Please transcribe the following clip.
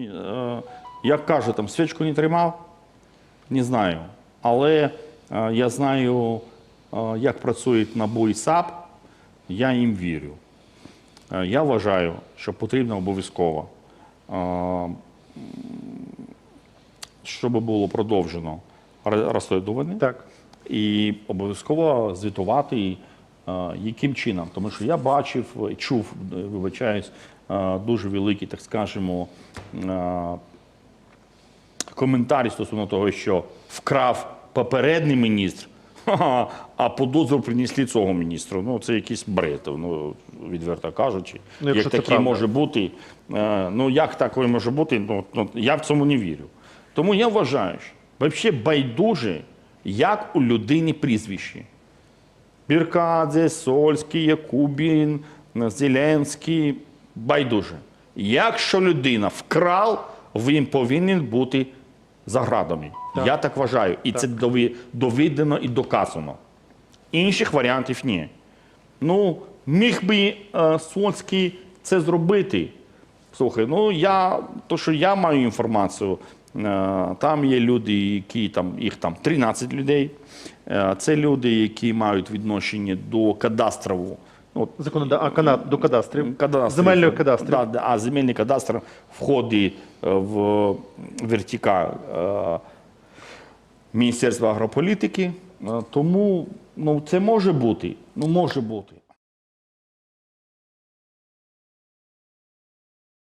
Е, Як кажу, там свічку не тримав, не знаю. Але е, я знаю, е, як працюють НАБУ і САП, я їм вірю. Я вважаю, що потрібно обов'язково, щоб було продовжено розслідування Так. і обов'язково звітувати, яким чином. Тому що я бачив, чув, е, вибачаюсь, е, дуже великий, так скажемо, е, коментарі стосовно того, що вкрав попередній міністр, а подозру принесли цього міністру. Ну, це якийсь бред, ну, відверто кажучи. Ну, як це таке може бути, е, ну як таке може бути, ну, ну, я в цьому не вірю. Тому я вважаю, що взагалі байдуже, як у людини прізвище. Біркадзе, Сольський, Якубін, Зеленський, байдуже. Якщо людина вкрав, він повинен бути за градами. Я так вважаю. І це дови- доведено і доказано. Інших варіантів ні. Ну, міг би е, Сольський це зробити. Слухай, ну я то, що я маю інформацію, там є люди, які там їх там 13 людей. Е, Це люди, які мають відношення до кадастрову. ну, Законода... А, до кадастрів. кадастрів. Земельного кадастру. Да, а земельний кадастр входить е, в вертика е, Міністерства агрополітики. Е, Тому ну, це може бути. Ну, може бути.